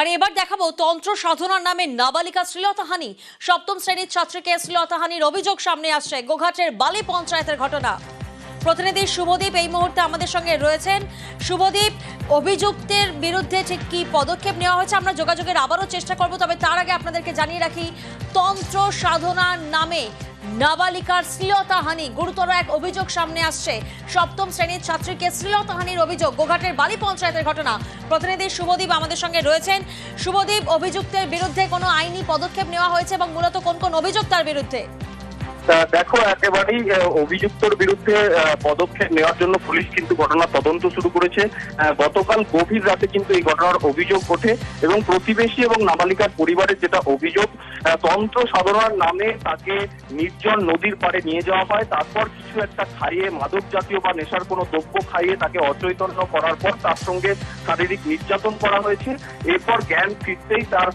আর এবার দেখাবো তন্ত্র সাধনার নামে নাবালিকা শ্লীলতাহানি সপ্তম শ্রেণির ছাত্রীকে শ্লীলতাহানির অভিযোগ সামনে আসছে গোঘাটের বালি পঞ্চায়েতের ঘটনা। প্রতিনিধি শুভদীপ এই মুহূর্তে আমাদের সঙ্গে রয়েছেন। শুভদীপ, অভিযুক্তের বিরুদ্ধে ঠিক কি পদক্ষেপ নেওয়া হয়েছে? আমরা যোগাযোগের আবারও চেষ্টা করব, তবে তার আগে আপনাদেরকে জানিয়ে রাখি, তন্ত্র সাধনার নামে নাবালিকার শ্লীলতাহানি গুরুতর এক অভিযোগ সামনে আসছে। সপ্তম শ্রেণির ছাত্রীকে শ্লীলতাহানির অভিযোগ, গোঘাটের বালি পঞ্চায়েতের ঘটনা। প্রতিনিধি শুভদীপ আমাদের সঙ্গে রয়েছেন। শুভদীপ, অভিযুক্তের বিরুদ্ধে কোনো আইনি পদক্ষেপ নেওয়া হয়েছে এবং মূলত কোন কোন অভিযোগ তার বিরুদ্ধে? দেখো, একেবারেই অভিযুক্তর বিরুদ্ধে পদক্ষেপ নেওয়ার জন্য পুলিশ কিন্তু ঘটনা তদন্ত শুরু করেছে। গতকাল গভীর রাতে কিন্তু এই ঘটনার অভিযোগ ওঠে এবং প্রতিবেশী এবং নাবালিকার পরিবারের যেটা অভিযোগ তন্ত্র সাধনার নামে তাকে নির্জন নদীর পাড়ে নিয়ে যাওয়া হয়। তারপর কিছু একটা খাইয়ে মাদক জাতীয় বা নেশার কোনো দ্রব্য খাইয়ে তাকে অচৈতন্য করার পর তার সঙ্গে শারীরিক নির্যাতন করা হয়েছে। এরপর জ্ঞান ফিরতেই তার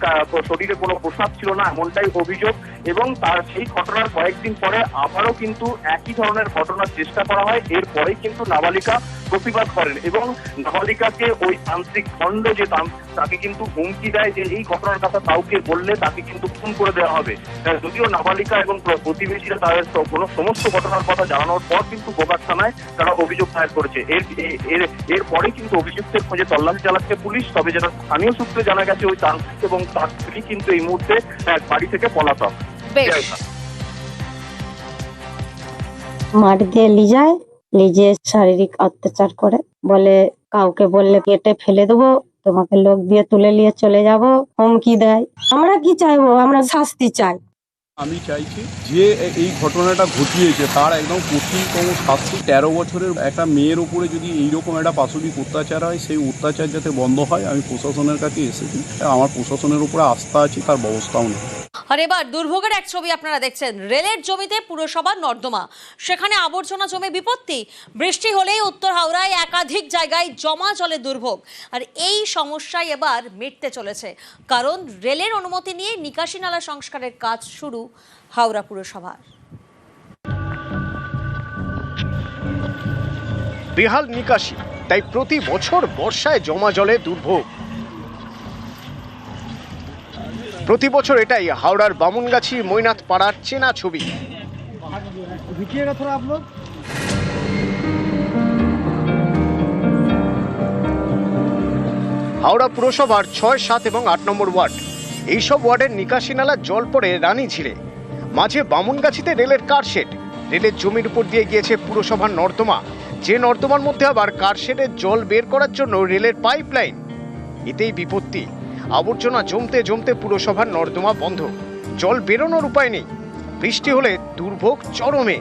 শরীরে কোনো প্রসাদ ছিল না, এমনটাই অভিযোগ। এবং তার সেই ঘটনার কয়েকদিন পরে আবারও কিন্তু একই ধরনের ঘটনার চেষ্টা করা হয়। এরপরেই কিন্তু নাবালিকা প্রতিবাদ করেন এবং নাবালিকাকে ওই তান্ত্রিক খণ্ড যে তান- তাকে কিন্তু হুমকি দেয় যে এই ঘটনার কথা কাউকে বললে তাকে কিন্তু খুন করে দেওয়া হবে। যদিও নাবালিকা এবং প্র- প্রতিবেশীরা তাদের কোনো সমস্ত ঘটনার কথা জানানোর পর কিন্তু গোঘাট থানায় তারা অভিযোগ দায়ের করেছে। এর এ- এর এরপরে কিন্তু অভিযুক্তের খোঁজে তল্লাশি চালাচ্ছে পুলিশ তবে যেটা স্থানীয় সূত্রে জানা গেছে ওই তান্ত্রিক এবং তার স্ত্রী কিন্তু এই মুহূর্তে আহ, বাড়ি থেকে পলাতক। মাঠ দিয়ে লিজায় লিজে শারীরিক অত্যাচার করে। বলে, কাউকে বললে কেটে ফেলে দেবো, তোমাকে লোক দিয়ে তুলে নিয়ে চলে যাব, হুমকি দেয়। আমরা কি চাইব? আমরা শাস্তি চাই। আমি চাইছি যে এই ঘটনাটা ঘটিয়েছে, তার একদম কঠিনতম শাস্তি। তেরো বছরের একটা মেয়ের উপরে যদি এইরকম একটা পাশবিক অত্যাচার হয়, সেই অত্যাচার যাতে বন্ধ হয়, আমি প্রশাসনের কাছে এসেছি। আমার প্রশাসনের উপরে আস্থা আছে, তার ব্যবস্থাও নেই। আর এবার দুর্ভোগের এক ছবি আপনারা দেখছেন। রেলের জমিতে পুরসভার নর্দমা। সেখানে আবর্জনা জমে বিপত্তি। বৃষ্টি হলেই উত্তর হাওড়ায় একাধিক জায়গায় জমা জলে দুর্ভোগ। আর এই সমস্যায় এবার মিটতে চলেছে। কারণ রেলের অনুমতি নিয়ে নিকাশি নালা সংস্কারের কাজ শুরু হাওড়া পুরসভার। বেহাল নিকাশি। তাই প্রতি বছর বর্ষায় জমা জলে দুর্ভোগ। প্রতি বছর এটাই হাওড়ার বামুনগাছি মৈনাথ পাড়ার চেনা ছবি। হাওড়া পুরসভার ছয় সাত এবং আট নম্বর ওয়ার্ড। এইসব ওয়ার্ডের নিকাশি নালা জল পড়ে রানী ঝিলে। মাঝে বামুনগাছিতে রেলের কারশেড রেলের জমির উপর দিয়ে গিয়েছে পুরসভার নর্দমা। যে নর্দমার মধ্যে আবার কারশেডের জল বের করার জন্য রেলের পাইপ লাইন এতেই বিপত্তি। আবর্জনা জমতে জমতে পুরসভার নর্দমা বন্ধ। জল বেরোনোর উপায় নেই। বৃষ্টি হলে দুর্ভোগ চরমে।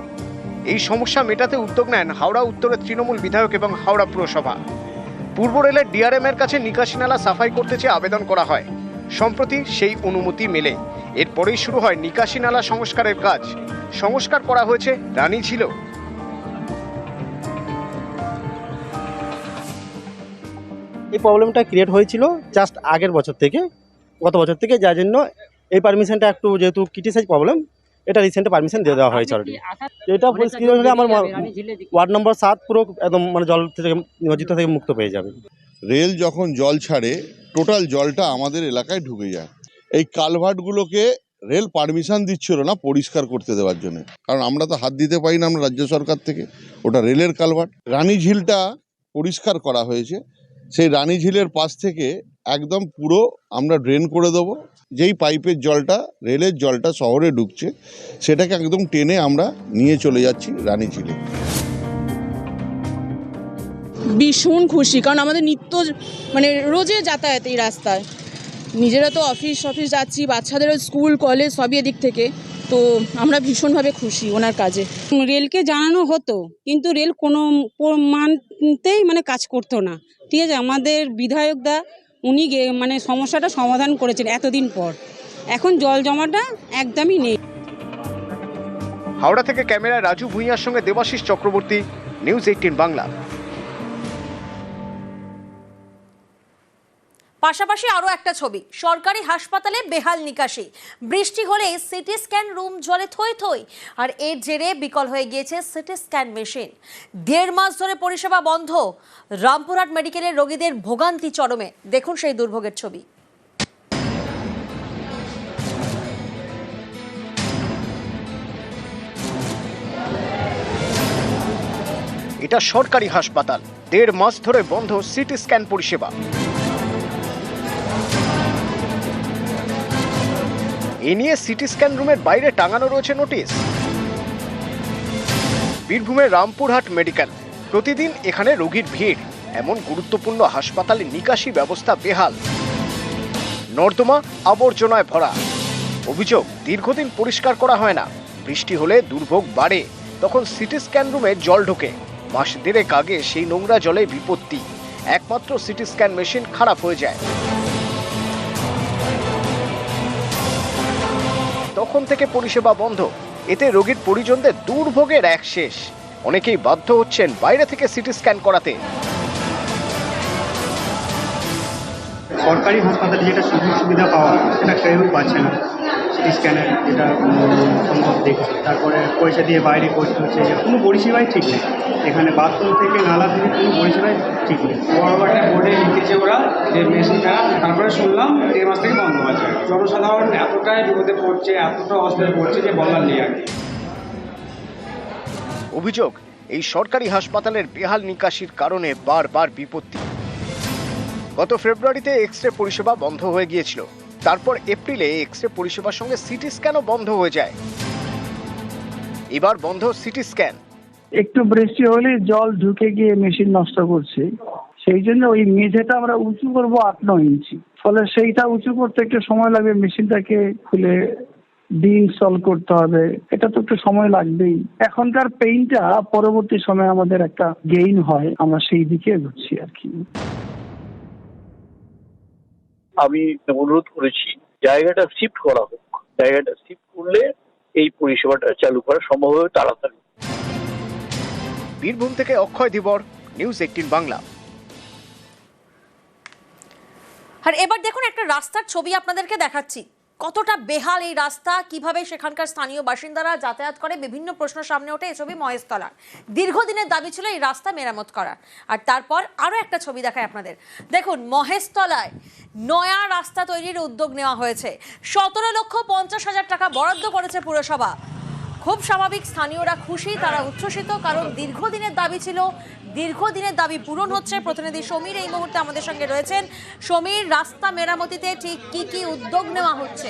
এই সমস্যা মেটাতে উদ্যোগ নেন হাওড়া উত্তরের তৃণমূল বিধায়ক এবং হাওড়া পুরসভা। পূর্ব রেলের ডিআরএম এর কাছে নিকাশি নালা সাফাই করতে চেয়ে আবেদন করা হয়। সম্প্রতি সেই অনুমতি মেলে। এরপরেই শুরু হয় নিকাশি নালা সংস্কারের কাজ। সংস্কার করা হয়েছে, রানী ঝিল এই প্রবলেমটা ক্রিয়েট হয়েছিল জাস্ট আগের বছর থেকে। গত বছর থেকে যার জন্য এই পারমিশনটা একটু যেহেতু ক্রিটিসাইজ প্রবলেম এটা রিসেন্টে পারমিশন দিয়ে দেওয়া হয়েছে অলরেডি এটা হলে আমার ওয়ার্ড নম্বর সাত পুরো একদম মানে জল থেকে নিমজ্জিত থেকে মুক্ত পেয়ে যাবে। রেল যখন জল ছাড়ে টোটাল জলটা আমাদের এলাকায় ঢুকে যায়। এই কালভার্টগুলোকে রেল পারমিশন দিচ্ছিল না পরিষ্কার করতে দেওয়ার জন্য। কারণ আমরা তো হাত দিতে পারি না, আমরা রাজ্য সরকার থেকে। ওটা রেলের কালভার্ট। রানী ঝিলটা পরিষ্কার করা হয়েছে। সেই রানী ঝিলের পাশ থেকে একদম পুরো আমরা ড্রেন করে দেবো। যেই পাইপের জলটা, রেলের জলটা শহরে ঢুকছে, সেটাকে একদম টেনে আমরা নিয়ে চলে যাচ্ছি রানী ঝিলে। ভীষণ খুশি, কারণ আমাদের নিত্য মানে রোজে যাতায়াত এই রাস্তায়। নিজেরা তো অফিস অফিস যাচ্ছি, বাচ্চাদেরও স্কুল কলেজ সবই এদিক থেকে। তো আমরা ভীষণভাবে খুশি ওনার কাজে। রেলকে জানানো হতো, কিন্তু রেল কোনো মানতেই মানে কাজ করতো না। ঠিক আছে, আমাদের বিধায়কদা উনি মানে সমস্যাটা সমাধান করেছেন এতদিন পর। এখন জল জমাটা একদমই নেই। হাওড়া থেকে ক্যামেরায় রাজু ভূঁইয়ার সঙ্গে দেবাশিস চক্রবর্তী, নিউজ এইটিন বাংলা। পাশাপাশি আরও একটা ছবি, সরকারি হাসপাতালে বেহাল নিকাশি। বৃষ্টি হলে সিটি স্ক্যান রুম জলে থই থই, আর এর জেরে বিকল হয়ে গিয়েছে সিটি স্ক্যান মেশিন। দেড় মাস ধরে পরিষেবা বন্ধ, রামপুরহাট মেডিকেলের রোগীদের ভোগান্তি চরমে। দেখুন সেই দুর্ভোগের ছবি। এটা সরকারি হাসপাতাল, দেড় মাস ধরে বন্ধ সিটি স্ক্যান পরিষেবা। এ নিয়ে সিটি স্ক্যান রুমের বাইরে টাঙানো রয়েছে নোটিশ। বীরভূমের রামপুরহাট মেডিকেল। প্রতিদিন এখানে রোগীর ভিড়। এমন গুরুত্বপূর্ণ হাসপাতালে নিকাশি ব্যবস্থা বেহাল। নর্দমা আবর্জনায় ভরা। অভিযোগ, দীর্ঘদিন পরিষ্কার করা হয় না। বৃষ্টি হলে দুর্ভোগ বাড়ে। তখন সিটি স্ক্যান রুমে জল ঢোকে। মাস দেড়েক আগে সেই নোংরা জলে বিপত্তি। একমাত্র সিটি স্ক্যান মেশিন খারাপ হয়ে যায়। তখন থেকে পরিষেবা বন্ধ। এতে রোগীর পরিজনদের দুর্ভোগের এক শেষ। অনেকেই বাধ্য হচ্ছেন বাইরে থেকে সিটি স্ক্যান করাতে। সরকারি হাসপাতালে যেটা সুযোগ সুবিধা পাওয়া, সেটা কেউ পাচ্ছে না। স্ক্যানের যেটা সম্ভব দেখছি। তারপরে পয়সা দিয়ে বাইরে করতে হচ্ছে। যে কোনো পরিষেবাই ঠিক নেই। এখানে বাথরুম থেকে নালা থেকে কোনো পরিষেবাই ঠিক নেই। বড়বাটে বোর্ডে লিখেছে ওরা যে মেশিনটা তারপরে শুনলাম এই মাস থেকে বন্ধ আছে। জনসাধারণ এতটাই বিপদে পড়ছে এতটা অবস্থায় পড়ছে যে বলার নেই আর কি। অভিযোগ এই সরকারি হাসপাতালের বেহাল নিকাশির কারণে বারবার বিপত্তি। গত ফেব্রুয়ারিতে এক্স রে পরিষেবা বন্ধ হয়ে গিয়েছিল। তারপর এপ্রিলে এক্স রে পরিষেবার সঙ্গে সিটি স্ক্যানও বন্ধ হয়ে যায়। এবার বন্ধ সিটি স্ক্যান। একটু বৃষ্টি হলে জল ঢুকে গিয়ে মেশিন নষ্ট করছে। সেই জন্য ওই মেঝেটা আমরা উঁচু করব আট, নয় ইঞ্চি। ফলে সেইটা উঁচু করতে একটু সময় লাগবে, মেশিনটাকে খুলে ডিইনস্টল করতে হবে। এটা তো একটু সময় লাগবেই। এখনকার পেইনটা পরবর্তী সময়ে আমাদের একটা গেইন হয়। আমরা সেই দিকে এগোচ্ছি আর কি। আমি অনুরোধ করেছি জায়গাটা শিফট করা হোক। জায়গাটা শিফট করলে এই পরিষেবাটা চালু করা সম্ভব হবে তাড়াতাড়ি। বীরভূম থেকে অক্ষয় দিবর নিউজ এইটিন বাংলা। আর এবার দেখুন একটা রাস্তার ছবি আপনাদেরকে দেখাচ্ছি। কতটা বেহাল এই রাস্তা? কীভাবে সেখানকার স্থানীয় বাসিন্দারা যাতায়াত করে? বিভিন্ন প্রশ্ন সামনে ওঠে এই ছবি মহেশতলার দীর্ঘদিনের দাবি ছিল এই রাস্তা মেরামত করার। আর তারপর আরও একটা ছবি দেখায় আপনাদের। দেখুন মহেশতলায় নয়া রাস্তা তৈরির উদ্যোগ নেওয়া হয়েছে। সতেরো লক্ষ পঞ্চাশ হাজার টাকা বরাদ্দ করেছে পুরসভা। খুব স্বাভাবিক, স্থানীয়রা খুশি, তারা উচ্ছ্বসিত, কারণ দীর্ঘদিনের দাবি ছিল, দীর্ঘদিনের দাবি পূরণ হচ্ছে। প্রতিনিধি সমীর এই মুহূর্তে আমাদের সঙ্গে রয়েছেন। সমীর, রাস্তা মেরামতিতে ঠিক কি কি উদ্যোগ নেওয়া হচ্ছে?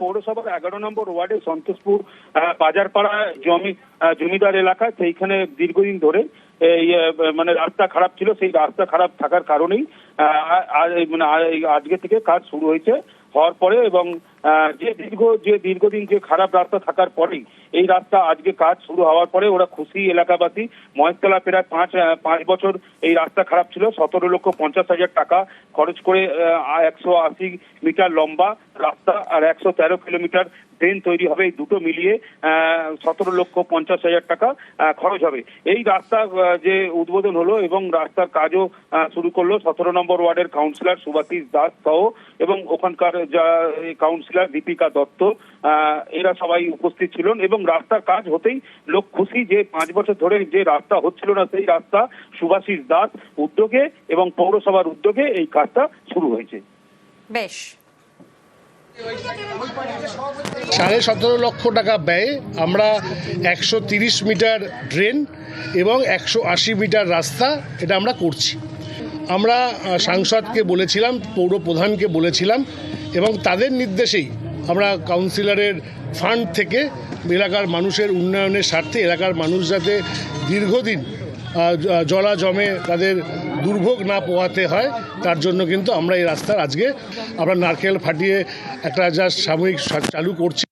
পৌরসভার এগারো নম্বর ওয়ার্ডে সন্তোষপুর বাজারপাড়া জমি জমিদার এলাকা, সেইখানে দীর্ঘদিন ধরে মানে রাস্তা খারাপ ছিল। সেই রাস্তা খারাপ থাকার কারণেই মানে আজকে থেকে কাজ শুরু হয়েছে। হওয়ার পরে এবং যে দীর্ঘ, যে দীর্ঘদিন যে খারাপ রাস্তা থাকার পরেই এই রাস্তা আজকে কাজ শুরু হওয়ার পরে ওরা খুশি এলাকাবাসী। মহেশতলা প্রায় পাঁচ পাঁচ বছর এই রাস্তা খারাপ ছিল। সতেরো লক্ষ পঞ্চাশ হাজার টাকা খরচ করে একশো আশি মিটার লম্বা রাস্তা আর একশো তেরো কিলোমিটার ট্রেন তৈরি হবে দুটো মিলিয়ে সতেরো লক্ষ পঞ্চাশ হাজার টাকা খরচ হবে। এই রাস্তা যে উদ্বোধন হলো এবং রাস্তার কাজও শুরু করল, সতেরো নম্বর ওয়ার্ডের কাউন্সিলর সুভাষিস দাস সহ এবং ওখানকার যা কাউন্সিলর দীপিকা দত্ত এরা সবাই উপস্থিত ছিলেন এবং রাস্তার কাজ হতেই লোক খুশি যে পাঁচ বছর ধরে যে রাস্তা হচ্ছিল না, সেই রাস্তা সুভাষিস দাস উদ্যোগে এবং পৌরসভার উদ্যোগে এই কাজটা শুরু হয়েছে। বেশ। সাড়ে সতেরো লক্ষ টাকা ব্যয়ে। আমরা একশো তিরিশ মিটার ড্রেন এবং একশো আশি মিটার রাস্তা এটা আমরা করছি। আমরা সাংসদকে বলেছিলাম, পৌর প্রধানকে বলেছিলাম এবং তাদের নির্দেশেই আমরা কাউন্সিলরের ফান্ড থেকে এলাকার মানুষের উন্নয়নের স্বার্থে, এলাকার মানুষ যাতে দীর্ঘদিন জলা জমে তাদের দুর্ভোগ না পোহাতে হয়, তার জন্য কিন্তু আমরা এই রাস্তার আজকে আমরা নারকেল ফাটিয়ে একটা যা সাময়িক চালু করছি।